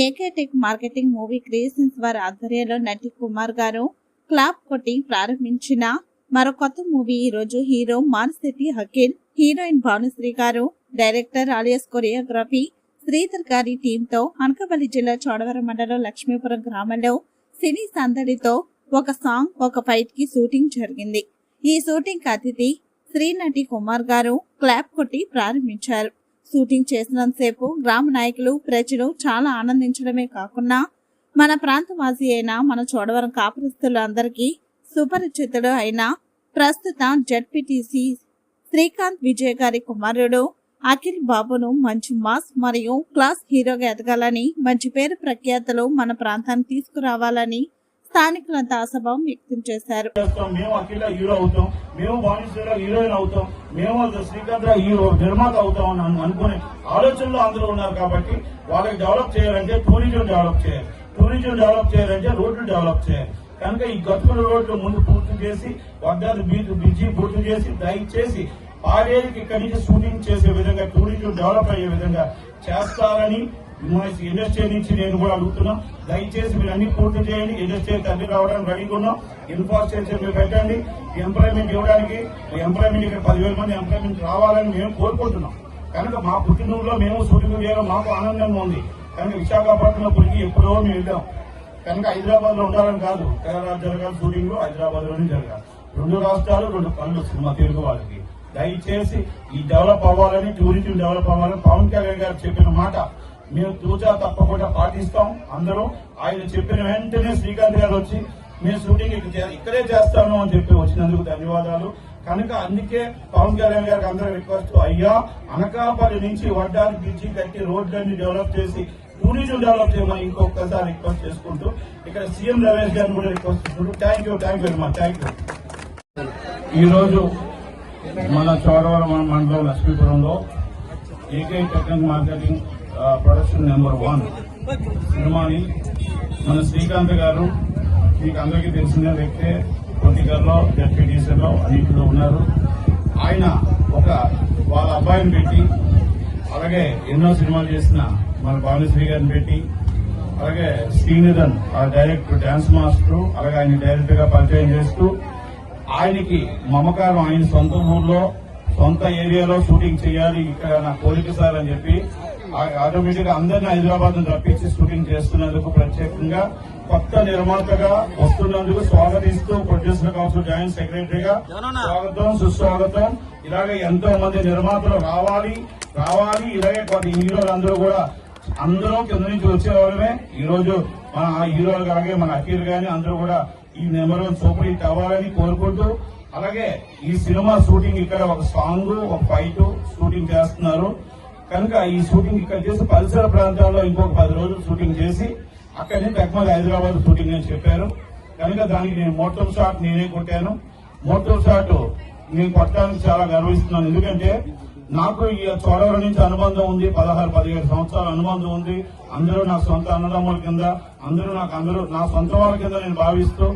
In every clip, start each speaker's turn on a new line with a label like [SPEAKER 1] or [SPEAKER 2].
[SPEAKER 1] ఏకేటెక్ marketing movie creations వారి ఆధ్వర్యంలో నటి కుమార్ గారు క్లాప్ కొట్టి ప్రారంభించిన మరో కొత్త మూవీ ఈ రోజు హీరో మానశెట్టి అఖిల్ హీరోయిన్ భానుశ్రీ గారు డైరెక్టర్ ఆలియస్ కొరియోగ్రఫీ శ్రీధర్ గారి టీంతో అనకాపల్లి జిల్లా చోడవరం మండలం లక్ష్మీపురం గ్రామంలో సినీ సందడితో ఒక సాంగ్ ఒక ఫైట్కి షూటింగ్ జరిగింది. ఈ షూటింగ్ అతిథి శ్రీనటి కుమార్ గారు క్లాప్ కొట్టి ప్రారంభించారు. షూటింగ్ చేసినంతసేపు గ్రామ నాయకులు ప్రజలు చాలా ఆనందించడమే కాకుండా మన ప్రాంతవాసి అయిన మన చోడవరం కాపురస్తులందరికీ సుపరిచితుడు అయిన ప్రస్తుత జడ్పీటీసీ శ్రీకాంత్ విజయ్ గారి కుమారుడు అఖిల్ బాబును మంచి మాస్ మరియు క్లాస్ హీరోగా ఎదగాలని మంచి పేరు ప్రఖ్యాతలు మన ప్రాంతాన్ని తీసుకురావాలని స్థానికులంతా ఆశాభావం వ్యక్తం చేశారు.
[SPEAKER 2] మేము అఖిల హీరో అవుతాం. మేము బాణేశ్వర హీరోయిన్ అవుతాం. మేము శ్రీకాంత్ హీరో నిర్మాత అవుతాం అని అనుకునే ఆలోచనలో అందరూ ఉన్నారు కాబట్టి వాళ్ళకి డెవలప్ చేయాలంటే టూరిజం డెవలప్ చేయాలి. టూరిజం డెవలప్ చేయాలంటే రోడ్లు డెవలప్ చేయాలి. కనుక ఈ గతుకుల రోడ్లు ముందు పూర్తి చేసి వడ్డాది బీచ్ బ్రిడ్జి పూర్తి చేసి దయచేసి ఆడేళ్ళకి ఇక్కడి నుంచి షూటింగ్ చేసే విధంగా టూరిజం డెవలప్ అయ్యే విధంగా చేస్తారని మా ఇండస్ట్రీ నుంచి నేను కూడా అడుగుతున్నా. దయచేసి మీరు అన్ని పూర్తి చేయండి. ఇండస్ట్రీ అన్ని రావడానికి రెడీగా ఉన్నాం. ఇన్ఫ్రాస్ట్రక్చర్ మీరు పెట్టండి. ఎంప్లాయ్మెంట్ ఇవ్వడానికి ఎంప్లాయ్మెంట్ ఇక్కడ పదివేల మంది ఎంప్లాయ్మెంట్ రావాలని మేము కోరుకుంటున్నాం. కనుక మా పుట్టినూరులో మేము షూటింగ్ చేయడం మాకు ఆనందంగా ఉంది. కనుక విశాఖపట్నం ఎప్పుడో మేము వెళ్ళాం కనుక హైదరాబాద్లో ఉండాలని కాదు. కేరళ జరగాలి షూటింగ్ హైదరాబాద్లోనే జరగాలి. రెండు రాష్ట్రాలు రెండు పనులు సినిమా తెలుగు వాళ్ళకి. దయచేసి ఈ డెవలప్ అవ్వాలని టూరిజం డెవలప్ అవ్వాలని పవన్ కళ్యాణ్ గారు చెప్పిన మాట. మేము తూచా తప్పకుండా పాటిస్తాం అందరూ. ఆయన చెప్పిన వెంటనే శ్రీకాంత్ గారు వచ్చి మేము షూటింగ్ ఇక్కడ ఇక్కడే చేస్తాను అని చెప్పి వచ్చినందుకు ధన్యవాదాలు. కనుక అందుకే పవన్ కళ్యాణ్ గారికి అందరూ రిక్వెస్ట్ అయ్యా అనకాపల్లి నుంచి వడ్డాది బ్రిడ్జి కట్టి రోడ్లన్నీ డెవలప్ చేసి టూరిజం డెవలప్ చేయమని ఇంకొకసారి రిక్వెస్ట్ చేసుకుంటూ ఇక్కడ సీఎం రమేష్ గారిని కూడా రిక్వెస్ట్ చేసుకుంటూ thank you thank you very much thank you ఈరోజు మన చోడవరం మండలం లక్ష్మీపురంలో AK technique marketing production number one సినిమాని మన శ్రీకాంత్ గారు మీకు అందరికీ తెలిసిన వ్యక్తే పొలిటికల్లో డిప్యూటీసీలో అన్నింటిలో ఉన్నారు. ఆయన ఒక వాళ్ళ అబ్బాయిని పెట్టి అలాగే ఎన్నో సినిమాలు చేసిన మన భానుశ్రీ గారిని పెట్టి అలాగే శ్రీనిధన్ ఆ డైరెక్టర్ డాన్స్ మాస్టర్ అలాగే ఆయన డైరెక్టర్గా పరిచయం చేస్తూ ఆయనకి మమకారం ఆయన సొంత ఊర్లో సొంత ఏరియాలో షూటింగ్ చేయాలి ఇక్కడ నా కోరిక సార్ అని చెప్పి ఆటోమేటిక్గా అందరిని హైదరాబాద్ రప్పించి షూటింగ్ చేస్తున్నందుకు ప్రత్యేకంగా కొత్త నిర్మాతగా వస్తున్నందుకు స్వాగతిస్తూ ప్రొడ్యూసర్ కౌన్సిల్ జాయింట్ సెక్రటరీగా స్వాగతం సుస్వాగతం. ఇలాగే ఎంతో మంది నిర్మాతలు రావాలి రావాలి. ఇలాగే కొత్త హీరోలు అందరూ కూడా అందరూ కింద నుంచి వచ్చేవాళ్ళమే. ఈ రోజు మన హీరోలు అలాగే మన అఖిల్ గాని అందరూ కూడా ఈ నెంబర్ వన్ సూపర్ హిట్ అవ్వాలని కోరుకుంటూ అలాగే ఈ సినిమా షూటింగ్ ఇక్కడ ఒక సాంగ్ ఒక ఫైట్ షూటింగ్ చేస్తున్నారు. కనుక ఈ షూటింగ్ ఇక్కడ చేసి పరిసర ప్రాంతాల్లో ఇంకొక పది రోజులు షూటింగ్ చేసి అక్కడి నుంచి అక్మల్ హైదరాబాద్ షూటింగ్ అని చెప్పారు. కనుక దానికి నేను మోటో షాట్ నేనే కొట్టాను. మోటో షాట్ నేను కొట్టడానికి చాలా గర్విస్తున్నాను. ఎందుకంటే నాకు ఈ చోడవరం నుంచి అనుబంధం ఉంది పదహారు పదిహేడు సంవత్సరాల అనుబంధం ఉంది. అందరూ నా సొంత అన్నదమ్ముల కింద అందరూ నాకు అందరూ నా సొంత వాళ్ళ కింద నేను భావిస్తూ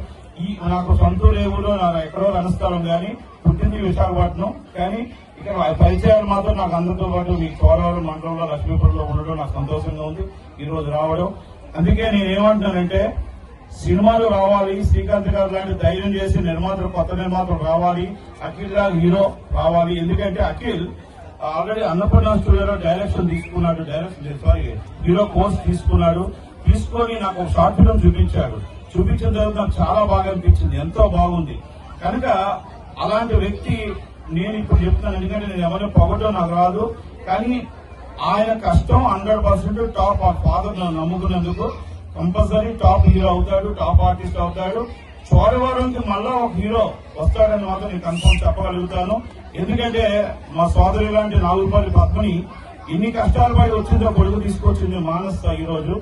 [SPEAKER 2] ఈ నాకు సొంత ఊరు నాకు ఎక్కడో రణస్థలం కానీ పుట్టింది విశాఖపట్నం. కానీ ఇక్కడ పరిచయాలు మాత్రం నాకు అందరితో పాటు మీ చోడవరం మండలంలో లక్ష్మీపురంలో ఉండడం నాకు సంతోషంగా ఉంది. ఈ రోజు రావడం. అందుకే నేను ఏమంటున్నానంటే సినిమాలు రావాలి శ్రీకాంత్ గారు లాంటి ధైర్యం చేసి నిర్మాతలు కొత్త నిర్మాతలు రావాలి అఖిల్ లాగా హీరో రావాలి. ఎందుకంటే అఖిల్ ఆల్రెడీ అన్నపూర్ణ స్టూడియోలో డైరెక్షన్ తీసుకున్నాడు డైరెక్షన్ సారీ హీరో కోర్స్ తీసుకున్నాడు. తీసుకొని నాకు ఒక షార్ట్ ఫిల్మ్ చూపించాడు. చూపించిన తర్వాత నాకు చాలా బాగా అనిపించింది ఎంతో బాగుంది. కనుక అలాంటి వ్యక్తి నేను ఇప్పుడు చెప్తున్నాను ఎందుకంటే నేను ఎవరిని పొగటం నాకు రాదు. కానీ ఆయన కష్టం హండ్రెడ్ పర్సెంట్ టాప్ ఫాదర్ నమ్ముకున్నందుకు. కంపల్సరీ టాప్ హీరో అవుతాడు టాప్ ఆర్టిస్ట్ అవుతాడు. చోడవరంకి మళ్ళా ఒక హీరో వస్తాడని మాత్రం నేను కన్ఫర్మ్ చెప్పగలుగుతాను. ఎందుకంటే మా సోదరి లాంటి నాలుగుపల్లి పద్మని ఎన్ని కష్టాలు పడి వచ్చిందో కొడుకు తీసుకొచ్చింది మానస్ ఈరోజు.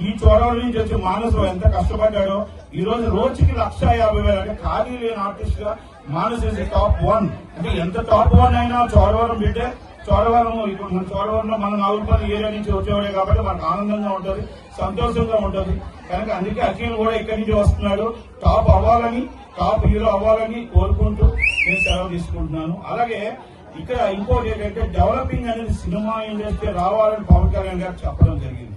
[SPEAKER 2] ఈ చోడవరం నుంచి వచ్చి మానసులో ఎంత కష్టపడ్డాడో ఈ రోజు రోజుకి లక్ష యాభై వేలు అంటే ఖాళీ లేని ఆర్టిస్ట్గా మానస్ ఇస్ టాప్ వన్. అంటే ఎంత టాప్ వన్ అయినా చోడవరం బిడ్డే. చోడవరం ఇప్పుడు మన చోడవరంలో మన నాగులపల్లి ఏరియా నుంచి వచ్చేవాడే కాబట్టి మనకు ఆనందంగా ఉంటుంది సంతోషంగా ఉంటుంది. కనుక అందుకే అఖిల్ కూడా ఇక్కడి నుంచి వస్తున్నాడు. టాప్ అవ్వాలని టాప్ హీరో అవ్వాలని కోరుకుంటూ నేను సెలవు తీసుకుంటున్నాను. అలాగే ఇక్కడ ఇంకోటి ఏంటంటే డెవలపింగ్ అనేది సినిమా ఇండస్ట్రీ రావాలని పవన్ కళ్యాణ్ గారు చెప్పడం జరిగింది.